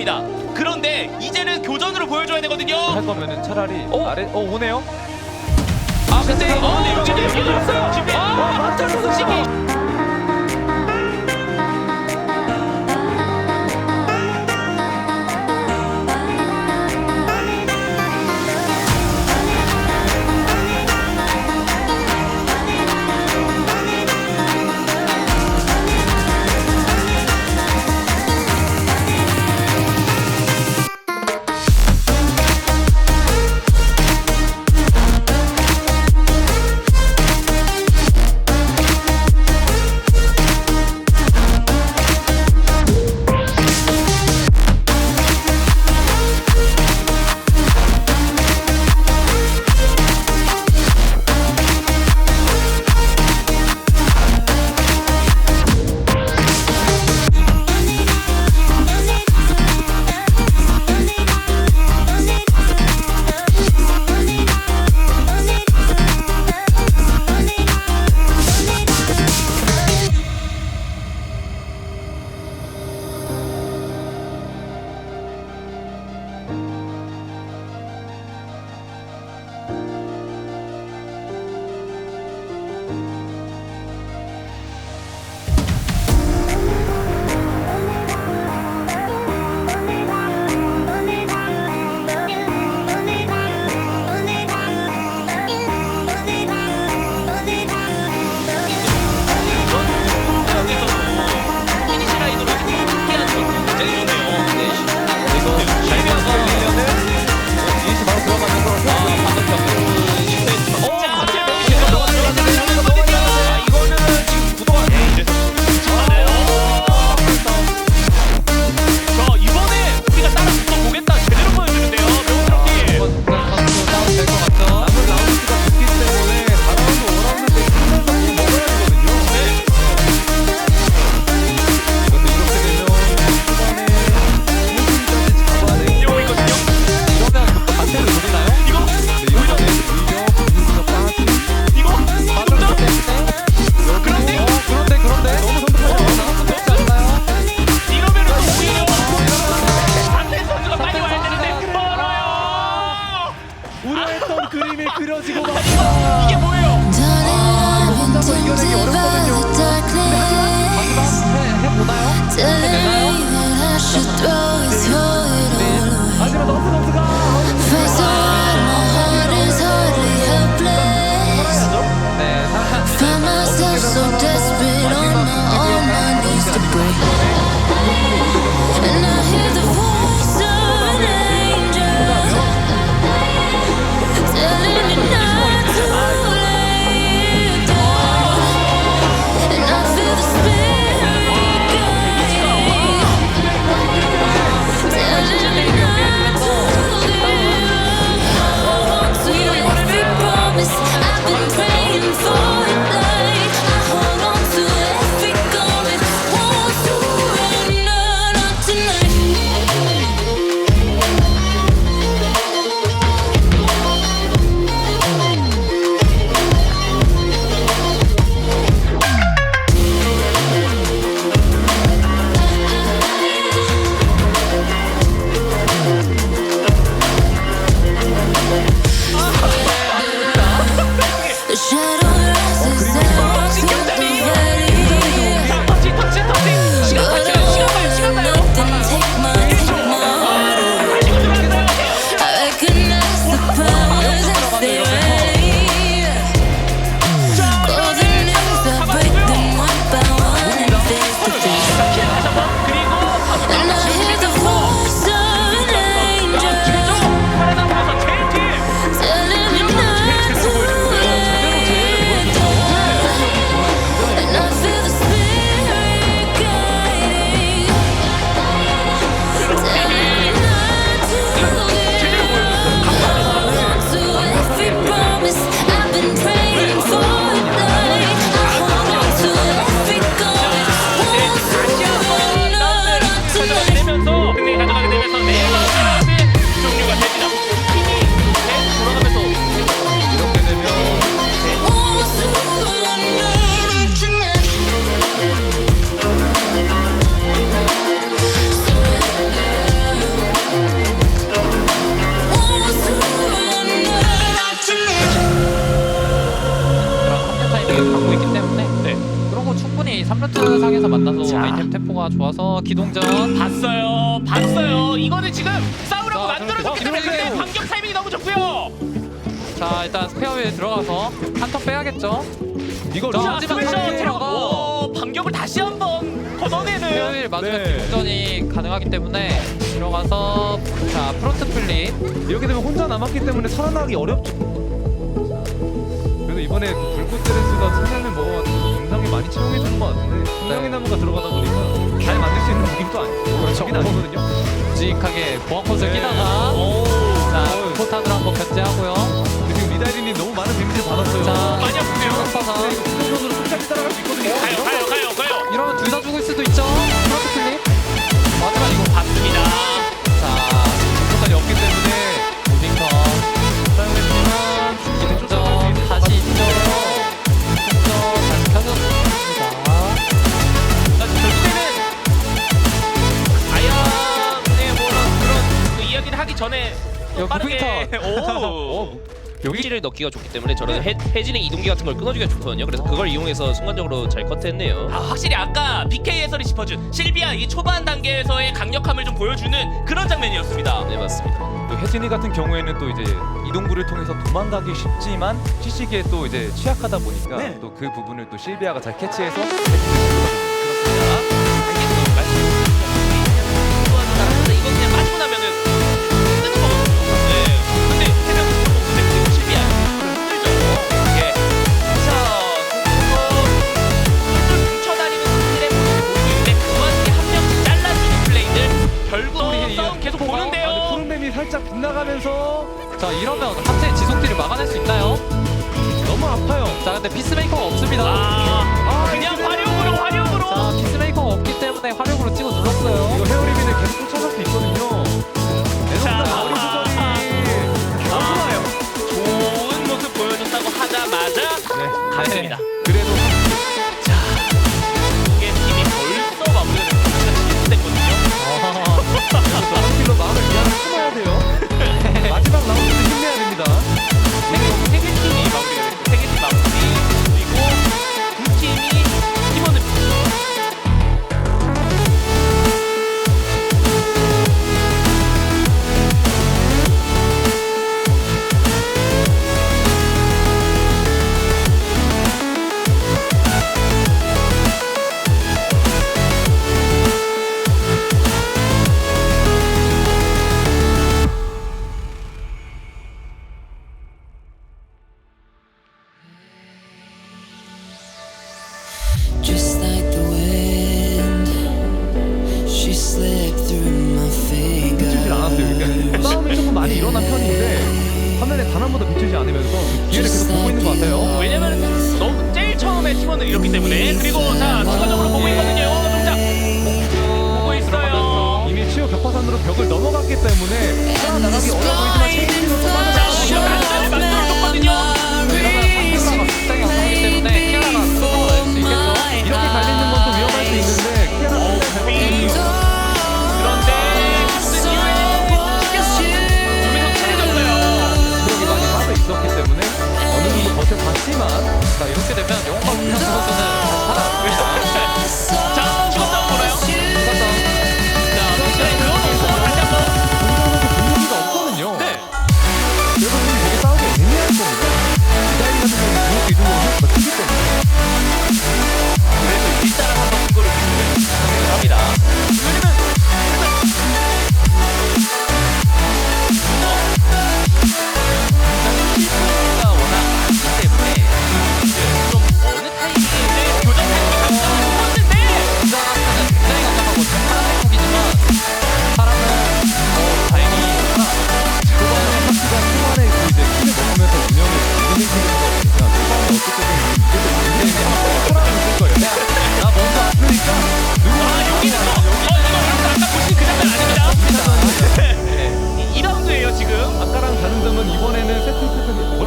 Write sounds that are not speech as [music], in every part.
합니다. 그런데 이제는 교전으로 보여줘야 되거든요. 할 거면은 차라리 어? 아래 어 오네요. 아 근데 어, 어 근데 육진 기동전 봤어요, 봤어요. 이거는 지금 싸우라고 자, 만들어줬기 때문에. 근데 반격 타이밍이 너무 좋고요. 자 일단 스페어웨이 들어가서 한턴 빼야겠죠 이거 자, 하지만 들어가. 오, 반격을 다시 한번 걷어내는. 스페어웨이 맞으면 네. 기동전이 가능하기 때문에 들어가서 자 프론트 플립 이렇게 되면 혼자 남았기 때문에 살아나기 어렵죠. 그래도 이번에 불꽃 드레스가 성향을 먹어가지고 많이 채용해 주는 것 같은데 네. 나무가 들어가다 보니까 잘 만들 수 있는 무기도 아니고 그렇죠. 무기는 아니거든요. 묵직하게 보안콘을 네. 끼다가 오, 이야기를 하기 전에 이거 빠르게. [laughs] 오 여기를 넣기가 좋기 때문에 저는 해, 해진의 이동기 같은 걸 끊어주기가 좋거든요. 그래서 그걸 이용해서 순간적으로 잘 커트했네요. 아 확실히 아까 BK 해설이 짚어준 실비아 이 초반 단계에서의 강력함을 좀 보여주는 그런 장면이었습니다. 네 맞습니다. 또 혜진이 같은 경우에는 또 이제 이동구를 통해서 도망가기 쉽지만 시시기에 또 이제 취약하다 보니까 네. 또그 부분을 또 실비아가 잘 캐치해서 그러니까 싸움이 조금 많이 일어난 편인데 화면에 단 한 번도 비추지 않으면서 그 기회를 계속 보고 있는 것 같아요. 왜냐면 너무 제일 처음에 팀원을 잃었기 때문에 그리고 자 추가적으로 보고 있거든요. 동작 보고 있어요. 이미 치유 벽화산으로 벽을 넘어갔기 때문에 살아나가기 어려 보이지만 체인지로 빠져나가고 만들어줬거든요.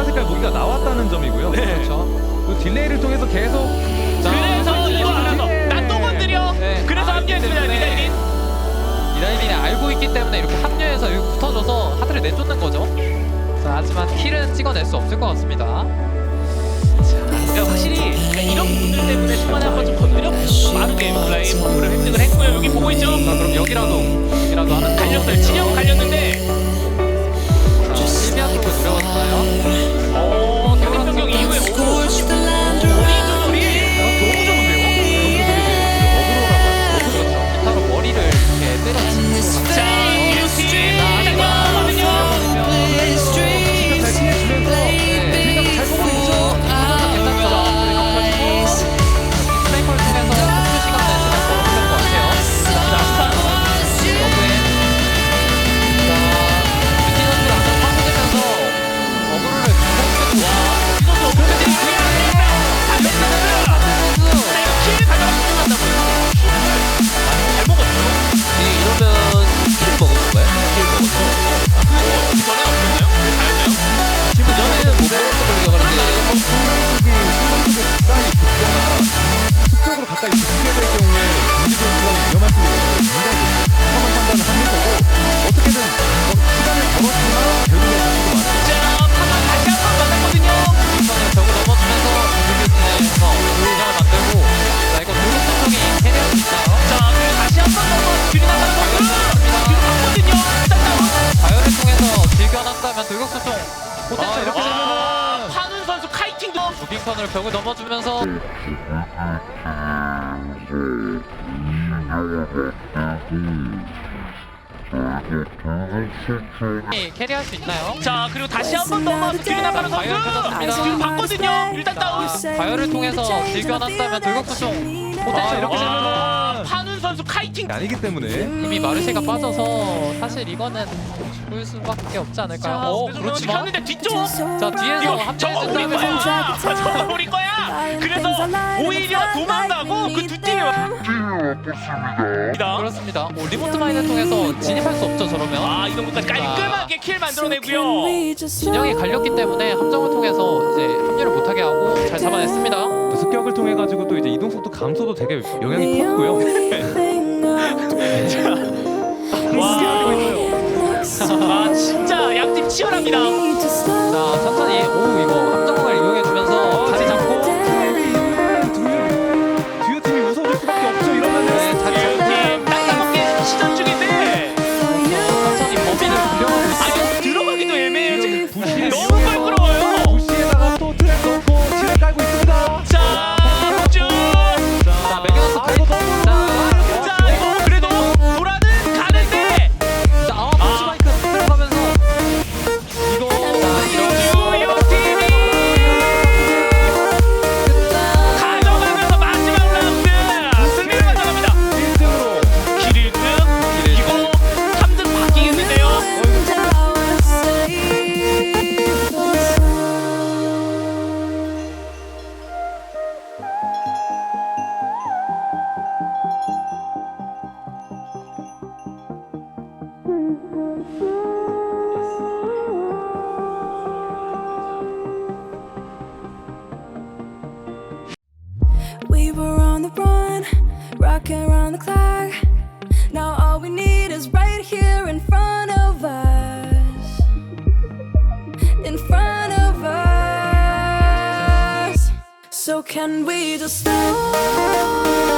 보라 색깔 무기가 나왔다는 점이고요. 네. 그렇죠. 그 딜레이를 통해서 계속 자, 그래서 이거 알아서 예. 난또 건드려. 네. 그래서 합류했습니다. 미나이린. 아, 네. 미나이린이 알고 있기 때문에 이렇게 합류해서 여기 붙어줘서 하트를 내쫓는 거죠. 자, 하지만 킬은 찍어낼 수 없을 것 같습니다. 그러니까 확실히 이런 분들 때문에 초반에 한번 좀 건드려 빠르게 블라인 버프를 획득을 했고요 여기 보고 있죠? 아, 그럼 여기라도 여기라도 하는 갈렸어요 진영 갈렸는데 즐겨놨다면 돌격 소통 포텐셜 아, 이렇게 아, 되면은 판훈 선수 카이팅도. 무빙컨으로 벽을 넘어주면서 이 캐리할 수 있나요? 자, 그리고 다시 한번 넘어 들이나가는 과열 선수. 뒤로 봤거든요. 일단 다운. 과열을 통해서 즐겨놨다면 돌격 소통 포텐셜 이렇게 와, 되면은 판훈 선수 카이팅. 아니기 때문에 이미 마르쉐가 빠져서 사실 이거는 죽을 수밖에 없지 않을까요? 자, 어 그렇지만 갔는데 뒤쪽. 자 뒤에서 이거 저거 우리 거야. 합체해준다면서 저거 우리 거야. 그래서 오히려 도망가고 그 뒤뒤에 그렇습니다. 오, 리모트 마인을 통해서 진입할 수 없죠 저러면. 아 이런 것까지 깔끔하게 킬 만들어내고요. 진영이 갈렸기 때문에 함정을 통해서 이제 합류를 못하게 하고 잘 잡아냈습니다. 습격을 통해 가지고 또 이제 이동 속도 감소도 되게 영향이 컸고요. 아 진짜 양팀 치열합니다. In front of us. So can we just slow